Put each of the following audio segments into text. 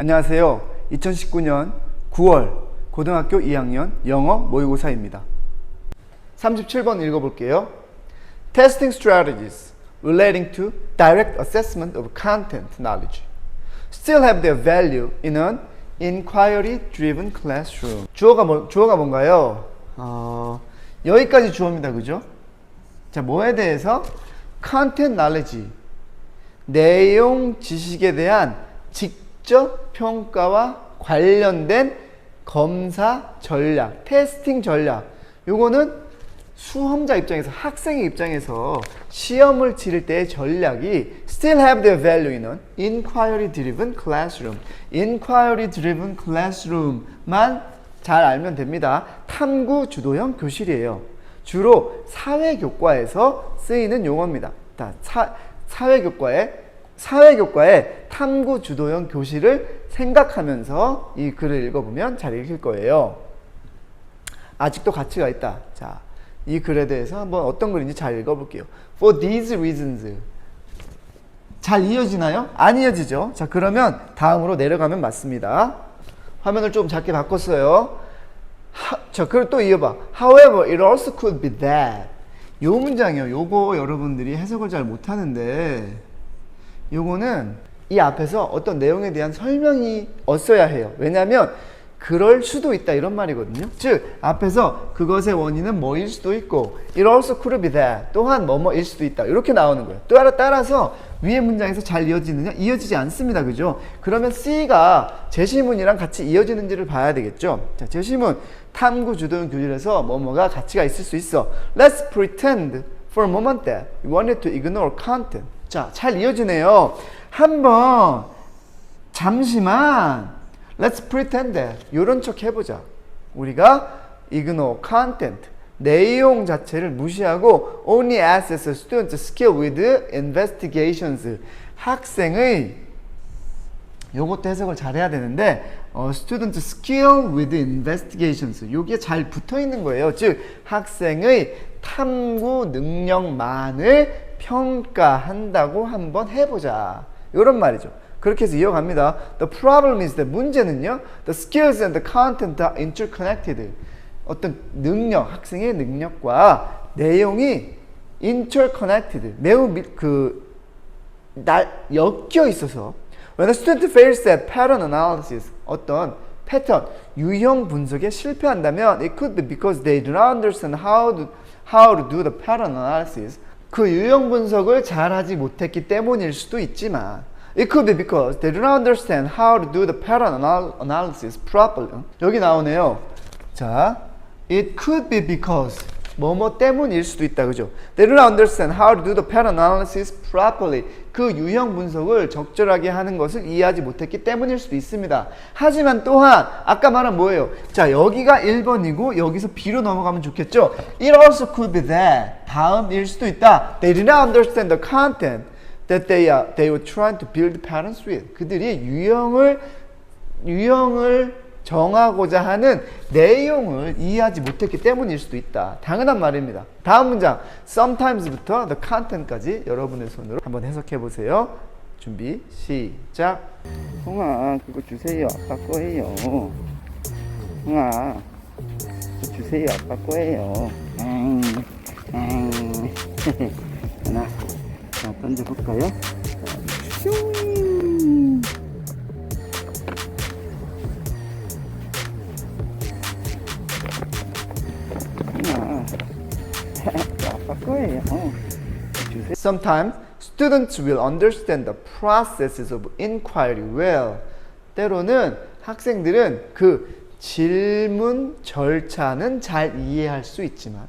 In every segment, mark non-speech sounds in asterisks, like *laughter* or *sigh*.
안녕하세요. 2019년 9월 고등학교 2학년 영어 모의고사입니다. 37번 읽어볼게요. Testing strategies relating to direct assessment of content knowledge still have their value in an inquiry-driven classroom. 주어가 뭐, 주어가 뭔가요? 어, 여기까지 주어입니다. 그죠? 자, 뭐에 대해서? content knowledge. 내용 지식에 대한 직 접 평가와 관련된 검사 전략, 테스팅 전략. 요거는 수험자 입장에서 학생의 입장에서 시험을 치를 때의 전략이 still have their value in an inquiry driven classroom. inquiry driven classroom만 잘 알면 됩니다. 탐구 주도형 교실이에요. 주로 사회 교과에서 쓰이는 용어입니다. 자, 사, 사회 교과에 사회 교과의 탐구 주도형 교실을 생각하면서 이 글을 읽어보면 잘 읽힐 거예요. 아직도 가치가 있다. 자, 이 글에 대해서 한번 어떤 글인지 잘 읽어볼게요. For these reasons. 잘 이어지나요? 안 이어지죠? 자, 그러면 다음으로 내려가면 맞습니다. 화면을 좀 작게 바꿨어요. 하, 자, 그걸 또 이어봐. However, it also could be that. 요 문장이요. 요거 여러분들이 해석을 잘 못하는데, 요거는 이 앞에서 어떤 내용에 대한 설명이 없어야 해요. 왜냐하면 그럴 수도 있다 이런 말이거든요. 즉 앞에서 그것의 원인은 뭐일 수도 있고 it also could be that 또한 뭐뭐일 수도 있다 이렇게 나오는 거예요. 따라 따라서 위의 문장에서 잘 이어지느냐 이어지지 않습니다. 그죠? 그러면 C가 제시문이랑 같이 이어지는지를 봐야 되겠죠. 자 제시문 탐구 주도형 교실에서 뭐뭐가 가치가 있을 수 있어. Let's pretend for a moment that we wanted to ignore content. 자, 잘 이어지네요. 한번 잠시만 let's pretend that 이런 척 해보자. 우리가 ignore content 내용 자체를 무시하고 only assess a student's skill with investigations 학생의 요것도 해석을 잘 해야 되는데 어, student skill with investigations 여기에 잘 붙어 있는 거예요. 즉 학생의 탐구 능력만을 평가한다고 한번 해보자. 이런 말이죠. 그렇게 해서 이어갑니다. The problem is that 문제는요. The skills and the content are interconnected. 어떤 능력, 학생의 능력과 내용이 interconnected. 매우 미, 그 날, 엮여 있어서 When a student fails at pattern analysis, 어떤 패턴, 유형 분석에 실패한다면 it could be because they do not understand how to, how to do the pattern analysis. 그 유형 분석을 잘 하지 못했기 때문일 수도 있지만 It could be because they do not understand how to do the pattern anal- analysis properly. 여기 나오네요. 자, it could be because 뭐뭐 때문일 수도 있다. 그죠? They do not understand how to do the pattern analysis properly. 그 유형 분석을 적절하게 하는 것을 이해하지 못했기 때문일 수도 있습니다. 하지만 또한 아까 말한 뭐예요? 자, 여기가 1번이고 여기서 B로 넘어가면 좋겠죠? It also could be that 다음일 수도 있다. They did not understand the content that they are they were trying to build patterns with. 그들이 유형을 유형을 정하고자 하는 내용을 이해하지 못했기 때문일 수도 있다. 당연한 말입니다. 다음 문장 sometimes부터 the content까지 여러분의 손으로 한번 해석해 보세요. 준비 시작. 형아 그거 주세요 아빠 거예요 형아 그거 주세요 아빠 거예요 엥, 엥. *laughs* 하나 자 던져볼까요 슝. 아 아빠 거예요 Sometimes students will understand the processes of inquiry well. 때로는 학생들은 그 질문 절차는 잘 이해할 수 있지만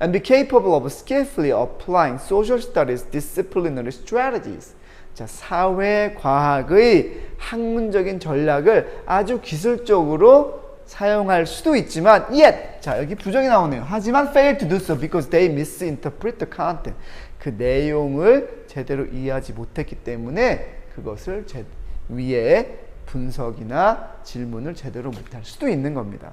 and be capable of skillfully applying social studies disciplinary strategies. 자, 사회 과학의 학문적인 전략을 아주 기술적으로 사용할 수도 있지만 yet 자 여기 부정이 나오네요. 하지만 fail to do so because they misinterpret the content. 그 내용을 제대로 이해하지 못했기 때문에 그것을 제, 위에 분석이나 질문을 제대로 못할 수도 있는 겁니다.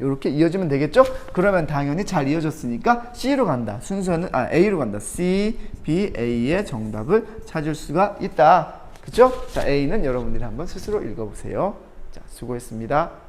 이렇게 이어지면 되겠죠? 그러면 당연히 잘 이어졌으니까 C로 간다. 순서는 아 A로 간다. C, B, A의 정답을 찾을 수가 있다. 그죠? 자, A는 여러분들이 한번 스스로 읽어보세요. 자, 수고했습니다.